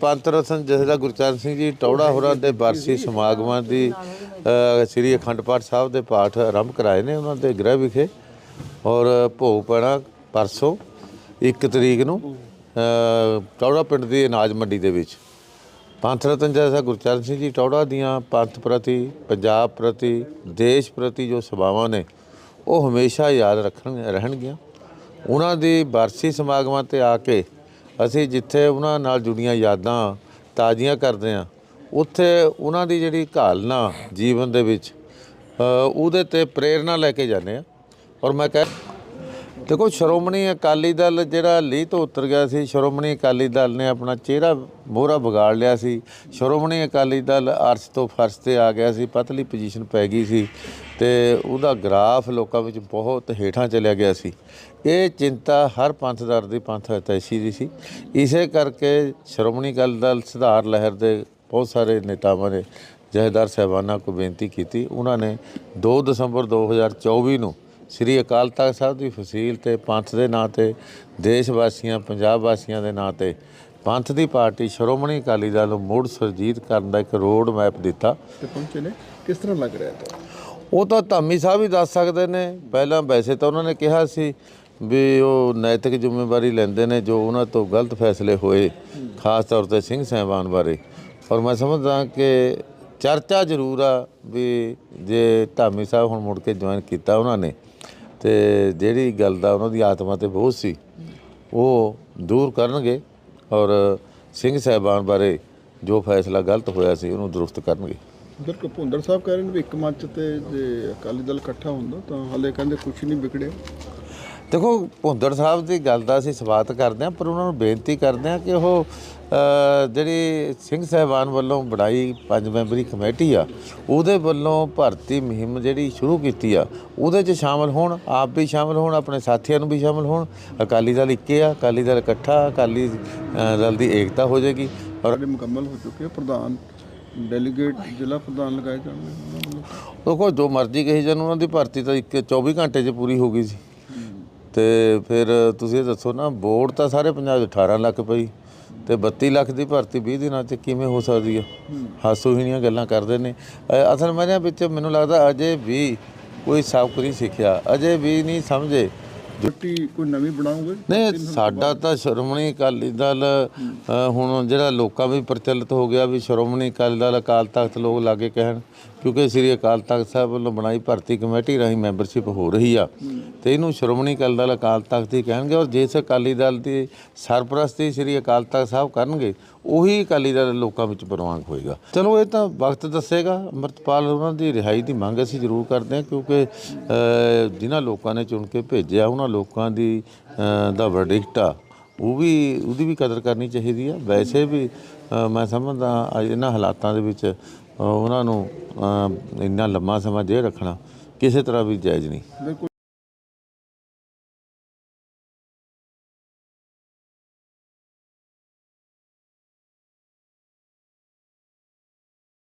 ਪੰਥ ਰਤਨ ਜਥੇਦਾਰ ਗੁਰਚਰਨ ਸਿੰਘ ਜੀ, ਟੌੜਾ ਹੋਰਾਂ ਦੇ ਬਰਸੀ ਸਮਾਗਮਾਂ ਦੀ ਸ੍ਰੀ ਅਖੰਡ ਪਾਠ ਸਾਹਿਬ ਦੇ ਪਾਠ ਆਰੰਭ ਕਰਾਏ ਨੇ ਉਹਨਾਂ ਦੇ ਗ੍ਰਹਿ ਵਿਖੇ। ਔਰ ਭੋਗ ਪੈਣਾ ਪਰਸੋਂ 1 ਤਰੀਕ ਨੂੰ ਟੌੜਾ ਪਿੰਡ ਦੀ ਅਨਾਜ ਮੰਡੀ ਦੇ ਵਿੱਚ। ਪੰਥ ਰਤਨ ਜਥੇਦਾਰ ਗੁਰਚਰਨ ਸਿੰਘ ਜੀ, ਟੌੜਾ ਦੀਆਂ ਪੰਥ ਪ੍ਰਤੀ, ਪੰਜਾਬ ਪ੍ਰਤੀ, ਦੇਸ਼ ਪ੍ਰਤੀ ਜੋ ਸੇਵਾਵਾਂ ਨੇ, ਉਹ ਹਮੇਸ਼ਾ ਯਾਦ ਰੱਖਣ, ਰਹਿਣਗੀਆਂ। ਉਹਨਾਂ ਦੀ ਵਾਰਸੀ ਸਮਾਗਮਾਂ ਤੇ ਆ ਕੇ ਅਸੀਂ ਜਿੱਥੇ ਉਹਨਾਂ ਨਾਲ ਜੁੜੀਆਂ ਯਾਦਾਂ ਤਾਜ਼ੀਆਂ ਕਰਦੇ ਹਾਂ, ਉੱਥੇ ਉਹਨਾਂ ਦੀ ਜਿਹੜੀ ਘਾਲਨਾ ਜੀਵਨ ਦੇ ਵਿੱਚ ਉਹਦੇ ਤੇ ਪ੍ਰੇਰਣਾ ਲੈ ਕੇ ਜਾਂਦੇ ਆ ਔਰ ਮੈਂ ਕਹਿ ਦੇਖੋ, ਸ਼੍ਰੋਮਣੀ ਅਕਾਲੀ ਦਲ ਜਿਹੜਾ ਲੀਹ ਤੋਂ ਉਤਰ ਗਿਆ ਸੀ, ਸ਼੍ਰੋਮਣੀ ਅਕਾਲੀ ਦਲ ਨੇ ਆਪਣਾ ਚਿਹਰਾ, ਮੋਹਰਾ ਵਿਗਾੜ ਲਿਆ ਸੀ। ਸ਼੍ਰੋਮਣੀ ਅਕਾਲੀ ਦਲ ਅਰਸ਼ ਤੋਂ ਫਰਸ਼ ਤੇ ਆ ਗਿਆ ਸੀ, ਪਤਲੀ ਪੋਜੀਸ਼ਨ ਪੈ ਗਈ ਸੀ ਤੇ ਉਹਦਾ ਗ੍ਰਾਫ ਲੋਕਾਂ ਵਿੱਚ ਬਹੁਤ ਹੇਠਾਂ ਚਲਿਆ ਗਿਆ ਸੀ। ਇਹ ਚਿੰਤਾ ਹਰ ਪੰਥਦਰ ਦੀ ਪੰਥ ਹਤੈਸ਼ੀ ਦੀ ਸੀ। ਇਸੇ ਕਰਕੇ ਸ਼੍ਰੋਮਣੀ ਅਕਾਲੀ ਦਲ ਸੁਧਾਰ ਲਹਿਰ ਦੇ ਬਹੁਤ ਸਾਰੇ ਨੇਤਾਵਾਂ ਨੇ, ਜਹੇਦਾਰ ਸਾਹਿਬਾਨਾਂ ਕੋ ਬੇਨਤੀ ਕੀਤੀ। ਉਹਨਾਂ ਨੇ 2 ਦਸੰਬਰ 2024 ਨੂੰ ਸ੍ਰੀ ਅਕਾਲ ਤਖਤ ਸਾਹਿਬ ਦੀ ਫਸੀਲ ਤੇ ਪੰਥ ਦੇ ਨਾਂ ਤੇ ਦੇਸ਼ ਵਾਸੀਆਂ ਪੰਜਾਬ ਵਾਸੀਆਂ ਦੇ ਨਾਂ ਤੇ ਪੰਥ ਦੀ ਪਾਰਟੀ ਸ਼੍ਰੋਮਣੀ ਅਕਾਲੀ ਦਲ ਨੂੰ ਮੁੜ ਸਰਜੀਤ ਕਰਨ ਦਾ ਇੱਕ ਰੋਡ ਮੈਪ ਦਿੱਤਾ। ਤੇ ਪਹੁੰਚੇ ਨੇ। ਕਿਸ ਤਰ੍ਹਾਂ ਲੱਗ ਰਿਹਾ ਹੈ ਉਹ ਤਾਂ ਧਾਮੀ ਸਾਹਿਬ ਹੀ ਦੱਸ ਸਕਦੇ ਨੇ। ਪਹਿਲਾਂ ਵੈਸੇ ਤਾਂ ਉਹਨਾਂ ਨੇ ਕਿਹਾ ਸੀ ਵੀ ਉਹ ਨੈਤਿਕ ਜ਼ਿੰਮੇਵਾਰੀ ਲੈਂਦੇ ਨੇ ਜੋ ਉਹਨਾਂ ਤੋਂ ਗਲਤ ਫੈਸਲੇ ਹੋਏ ਖਾਸ ਤੌਰ ਤੇ ਸਿੰਘ ਸਾਹਿਬਾਨ ਬਾਰੇ। ਔਰ ਮੈਂ ਸਮਝਦਾ ਕਿ ਚਰਚਾ ਜ਼ਰੂਰ ਆ ਵੀ ਜੇ ਧਾਮੀ ਸਾਹਿਬ ਹੁਣ ਮੁੜ ਕੇ ਜੁਆਇਨ ਕੀਤਾ ਉਹਨਾਂ ਨੇ, ਤੇ ਜਿਹੜੀ ਗੱਲ ਦਾ ਉਹਨਾਂ ਦੀ ਆਤਮਾ ਤੇ ਬੋਝ ਸੀ, ਉਹ ਦੂਰ ਕਰਨਗੇ ਔਰ ਸਿੰਘ ਸਾਹਿਬਾਨ ਬਾਰੇ ਜੋ ਫੈਸਲਾ ਗਲਤ ਹੋਇਆ ਸੀ ਉਹਨੂੰ ਦਰੁਸਤ ਕਰਨਗੇ। ਬਿਲਕੁਲ ਭੁੰਦਰ ਸਾਹਿਬ ਕਹਿ ਰਹੇ ਨੇ ਵੀ ਇੱਕ ਮੰਚ ਤੇ ਜੇ ਅਕਾਲੀ ਦਲ ਇਕੱਠਾ ਹੁੰਦਾ ਤਾਂ ਹਾਲੇ ਕਹਿੰਦੇ ਕੁਝ ਨਹੀਂ ਵਿਗੜਿਆ। ਦੇਖੋ ਭੁੰਦੜ ਸਾਹਿਬ ਦੀ ਗੱਲ ਦਾ ਅਸੀਂ ਸਵਾਗਤ ਕਰਦੇ ਹਾਂ ਪਰ ਉਹਨਾਂ ਨੂੰ ਬੇਨਤੀ ਕਰਦੇ ਹਾਂ ਕਿ ਉਹ ਜਿਹੜੀ ਸਿੰਘ ਸਾਹਿਬਾਨ ਵੱਲੋਂ ਬਣਾਈ ਪੰਜ ਮੈਂਬਰੀ ਕਮੇਟੀ ਆ ਉਹਦੇ ਵੱਲੋਂ ਭਰਤੀ ਮੁਹਿੰਮ ਜਿਹੜੀ ਸ਼ੁਰੂ ਕੀਤੀ ਆ ਉਹਦੇ 'ਚ ਸ਼ਾਮਲ ਹੋਣ ਆਪ ਵੀ ਸ਼ਾਮਲ ਹੋਣ ਆਪਣੇ ਸਾਥੀਆਂ ਨੂੰ ਵੀ ਸ਼ਾਮਲ ਹੋਣ ਅਕਾਲੀ ਦਲ ਇੱਕੇ ਆ ਅਕਾਲੀ ਦਲ ਇਕੱਠਾ ਅਕਾਲੀ ਦਲ ਦੀ ਏਕਤਾ ਹੋ ਜਾਏਗੀ ਔਰ ਮੁਕੰਮਲ ਹੋ ਚੁੱਕੇ। ਪ੍ਰਧਾਨ ਡੈਲੀਗੇਟ ਜ਼ਿਲ੍ਹਾ ਪ੍ਰਧਾਨ ਲਗਾਏ ਜਾਣਗੇ ਦੇਖੋ ਜੋ ਮਰਜ਼ੀ ਕਹੀ ਜਾਣ ਉਹਨਾਂ ਦੀ ਭਰਤੀ ਤਾਂ ਇੱਕ 24 ਘੰਟੇ 'ਚ ਪੂਰੀ ਹੋ ਗਈ ਸੀ ਤੇ ਫਿਰ ਤੁਸੀਂ ਇਹ ਦੱਸੋ ਨਾ ਬੋਰਡ ਤਾਂ ਸਾਰੇ ਪੰਜਾਬ 'ਚ 18 ਲੱਖ ਪਈ ਤੇ 32 ਲੱਖ ਦੀ ਭਰਤੀ 20 ਦਿਨਾਂ 'ਚ ਕਿਵੇਂ ਹੋ ਸਕਦੀ ਆ? ਹਾਸੋ ਹੀਣੀਆਂ ਗੱਲਾਂ ਕਰਦੇ ਨੇ। ਅ, ਅਸਲ ਮੈਨੇ ਵਿੱਚ ਮੈਨੂੰ ਲੱਗਦਾ ਅਜੇ ਵੀ ਕੋਈ ਸਬਕ ਨਹੀਂ ਸਿੱਖਿਆ ਅਜੇ ਵੀ ਨਹੀਂ ਸਮਝੇ। ਜੁੱਟੀ ਕੋਈ ਨਵੀਂ ਬਣਾਉਂਗੇ ਨਹੀਂ ਸਾਡਾ ਤਾਂ ਸ਼੍ਰੋਮਣੀ ਅਕਾਲੀ ਦਲ ਅ, ਹੁਣ ਜਿਹੜਾ ਲੋਕਾਂ ਵਿੱਚ ਪ੍ਰਚਲਿਤ ਹੋ ਗਿਆ ਵੀ ਸ਼੍ਰੋਮਣੀ ਅਕਾਲੀ ਦਲ ਅਕਾਲ ਤਖਤ ਲੋਕ ਲਾਗੇ ਕਹਿਣ ਕਿਉਂਕਿ ਸ੍ਰੀ ਅਕਾਲ ਤਖਤ ਸਾਹਿਬ ਵੱਲੋਂ ਬਣਾਈ ਭਰਤੀ ਕਮੇਟੀ ਰਾਹੀਂ ਮੈਂਬਰਸ਼ਿਪ ਹੋ ਰਹੀ ਆ। ਤੇ ਇਹਨੂੰ ਸ਼੍ਰੋਮਣੀ ਅਕਾਲੀ ਦਲ ਅਕਾਲ ਤਖਤ ਹੀ ਕਹਿਣਗੇ ਔਰ ਜਿਸ ਅਕਾਲੀ ਦਲ ਦੀ ਸਰਪ੍ਰਸਤੀ ਸ੍ਰੀ ਅਕਾਲ ਤਖਤ ਸਾਹਿਬ ਕਰਨਗੇ, ਉਹੀ ਅਕਾਲੀ ਦਲ ਲੋਕਾਂ ਵਿੱਚ ਪ੍ਰਵਾਨ ਹੋਏਗਾ। ਚਲੋ, ਇਹ ਤਾਂ ਵਕਤ ਦੱਸੇਗਾ। ਅੰਮ੍ਰਿਤਪਾਲ, ਉਹਨਾਂ ਦੀ ਰਿਹਾਈ ਦੀ ਮੰਗ ਅਸੀਂ ਜ਼ਰੂਰ ਕਰਦੇ ਹਾਂ ਕਿਉਂਕਿ ਜਿਨ੍ਹਾਂ ਲੋਕਾਂ ਨੇ ਚੁਣ ਕੇ ਭੇਜਿਆ, ਉਹਨਾਂ ਲੋਕਾਂ ਦੀ ਦਾ ਵਰਡਿਕਟ ਆ, ਉਹ ਵੀ, ਉਹਦੀ ਵੀ ਕਦਰ ਕਰਨੀ ਚਾਹੀਦੀ ਆ। ਵੈਸੇ ਵੀ ਮੈਂ ਸਮਝਦਾ ਅੱਜ ਇਹਨਾਂ ਹਾਲਾਤਾਂ ਦੇ ਵਿੱਚ ਉਹਨਾਂ ਨੂੰ ਇੰਨਾ ਲੰਮਾ ਸਮਾਂ ਜੇ ਰੱਖਣਾ ਕਿਸੇ ਤਰ੍ਹਾਂ ਵੀ ਜਾਇਜ਼ ਨਹੀਂ। ਬਿਲਕੁਲ।